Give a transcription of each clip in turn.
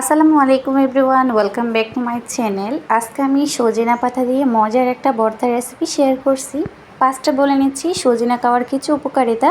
আসসালামু আলাইকুম everyone, welcome back to my channel. আজকে আমি সজিনা পাতা দিয়ে মজার একটা ভর্তা রেসিপি শেয়ার করছি। পাঁচটা বলে নিচ্ছি, সজিনা খাওয়ার কিছু উপকারিতা।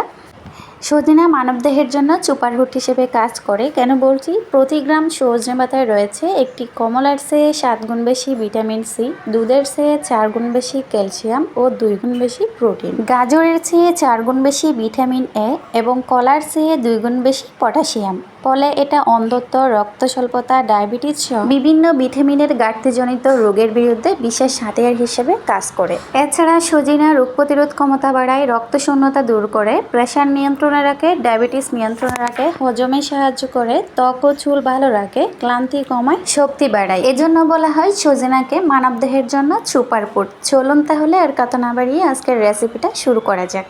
সজিনা মানবদেহের জন্য চুপার সুপারহুড হিসেবে কাজ করে। কেন বলছি? প্রতি গ্রাম সজনে পাতায় রয়েছে একটি কমলার চেয়ে সাত গুণ বেশি ভিটামিন সি, দুধের চেয়ে চার গুণ বেশি ক্যালসিয়াম ও দুই গুণ বেশি প্রোটিন। গাজরের চেয়ে চার গুণ বেশি ভিটামিন এ এবং কলার চেয়ে দুই গুণ বেশি পটাশিয়াম। ফলে এটা অন্ধত্ব রক্ত স্বল্পতা ডায়াবেটিস সহ বিভিন্ন ভিটামিনের ঘাটতিজনিত রোগের বিরুদ্ধে বিশেষ হাতিয়ার হিসেবে কাজ করে। এছাড়া সজিনা রোগ প্রতিরোধ ক্ষমতা বাড়ায় রক্ত শূন্যতা দূর করে, প্রেশার নিয়ন্ত্রণে রাখে, ডায়াবেটিস নিয়ন্ত্রণে রাখে, হজমে সাহায্য করে, ত্বক ও চুল ভালো রাখে, ক্লান্তি কমায়, শক্তি বাড়ায়। এজন্য বলা হয় সজিনাকে মানবদেহের জন্য সুপার ফুড চলুন তাহলে আর কত না বাড়িয়ে আজকের রেসিপিটা শুরু করা যাক।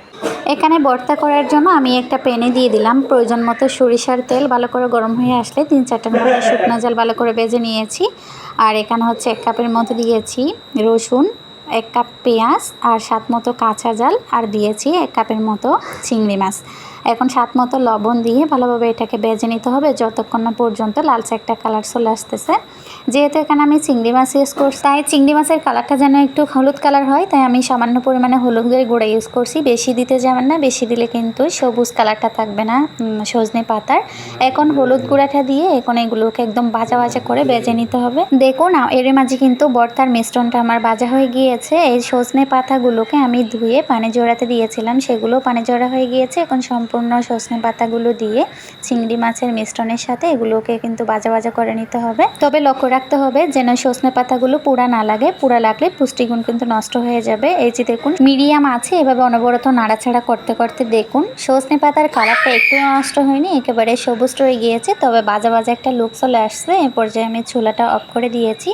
এখানে ভর্তা করার জন্য আমি একটা প্যানে দিয়ে দিলাম। প্রয়োজন মতো সরিষার তেল ভালো করে গরম হয়ে আসলে তিন চারটা মতো শুকনো জল ভালো করে বেজে নিয়েছি। আর এখানে হচ্ছে এক কাপের মতো দিয়েছি রসুন, এক কাপ পেঁয়াজ আর সাত মতো কাঁচা জাল, আর দিয়েছি এক কাপের মতো চিংড়ি মাছ। এখন সাত মতো লবণ দিয়ে ভালোভাবে এটাকে বেজে নিতে হবে যতক্ষণ না পর্যন্ত লালচে একটা কালার চলে আসতেছে। যেহেতু এখানে আমি চিংড়ি মাছ ইউজ করছি, তাই চিংড়ি মাছের কালারটা যেন একটু হলুদ কালার হয়, তাই আমি সামান্য পরিমাণে হলুদের গুঁড়া ইউজ করছি। বেশি দিতে যাবেন না, বেশি দিলে কিন্তু সবুজ কালারটা থাকবে না সজনে পাতার। এখন হলুদ গুঁড়াটা দিয়ে এখন এগুলোকে একদম বাজা বাজা করে বেজে নিতে হবে। দেখুন এর মাঝে কিন্তু বর্তার মিশ্রণটা আমার বাজা হয়ে গিয়েছে। এই সজনে পাতাগুলোকে আমি ধুয়ে পানি জোড়াতে দিয়েছিলাম সেগুলো পানি জোড়া হয়ে গিয়েছে, এখন সম্পূর্ণ সম্পূর্ণ সজনে পাতাগুলো দিয়ে চিংড়ি মাছের মিশ্রণের সাথে এগুলোকে কিন্তু বাজা বাজা করে নিতে হবে। তবে লক্ষ্য রাখতে হবে যেন সজনে পাতাগুলো পুরা না লাগে। পুরা লাগলে পুষ্টিগুণ কিন্তু নষ্ট হয়ে যাবে। এই যে দেখুন, মিডিয়াম আছে। এভাবে অনবরত নাড়াছাড়া করতে করতে দেখুন সজনে পাতার কালারটা একটু নষ্ট হয়নি, একেবারে সবুজ রয়ে গিয়েছে। তবে বাজা বাজা একটা লুক চলে আসছে। এ পর্যায়ে আমি চুলাটা অফ করে দিয়েছি।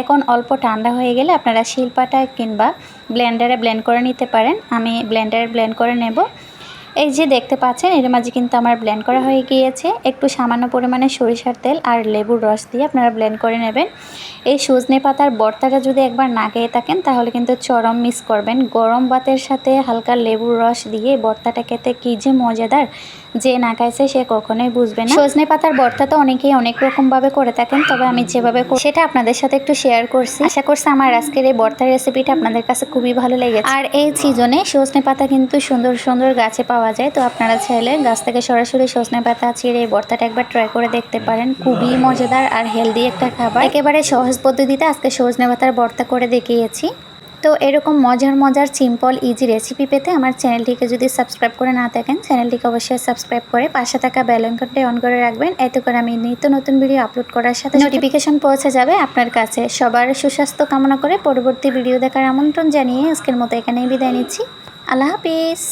এখন অল্প ঠান্ডা হয়ে গেলে আপনারা শিলপাটা কিংবা ব্লেন্ডারে ব্লেন্ড করে নিতে পারেন। আমি ব্লেন্ডারে ব্লেন্ড করে নেব। এই যে দেখতে পাচ্ছেন, এর মাঝে কিন্তু আমার ব্লেন্ড করা হয়ে গিয়েছে। একটু সামান্য পরিমাণে সরিষার তেল আর লেবুর রস দিয়ে আপনারা ব্লেন্ড করে নেবেন। এই সজনে পাতার বর্তাটা যদি একবার না খেয়ে থাকেন, তাহলে কিন্তু চরম মিস করবেন। গরম ভাতের সাথে হালকা লেবুর রস দিয়ে বর্তাটা খেতে কী যে মজাদার! যে না খাইছে সে কখনোই বুঝবে না। সজনে পাতার বর্তা তো অনেকেই অনেক রকমভাবে করে থাকেন, তবে আমি যেভাবে সেটা আপনাদের সাথে একটু শেয়ার করছি। আশা করছি আমার আজকের এই বর্তার রেসিপিটা আপনাদের কাছে খুবই ভালো লেগেছে। আর এই সিজনে সজনে পাতা কিন্তু সুন্দর সুন্দর গাছে পাওয়া যায়, তো আপনারা চাইলে গাছ থেকে সরাসরি সজনে পাতা ছিঁড়ে এই বর্তাটা একবার ট্রাই করে দেখতে পারেন। খুবই মজাদার আর হেলদি একটা খাবার। একেবারে সহজ পদ্ধতিতে আজকে সজনে পাতার বর্তা করে দেখিয়েছি। তো এরকম মজার মজার সিম্পল ইজি রেসিপি পেতে আমার চ্যানেলটিকে যদি সাবস্ক্রাইব করে না থাকেন, চ্যানেলটিকে অবশ্যই সাবস্ক্রাইব করে পাশে থাকা বেলঙ্কনটি অন করে রাখবেন। এতে করে আমি নিত্য নতুন ভিডিও আপলোড করার সাথে নোটিফিকেশন পৌঁছে যাবে আপনার কাছে। সবার সুস্বাস্থ্য কামনা করে পরবর্তী ভিডিও দেখার আমন্ত্রণ জানিয়ে আজকের মতো এখানেই বিদায় নিচ্ছি। আল্লাহ হাফিজ।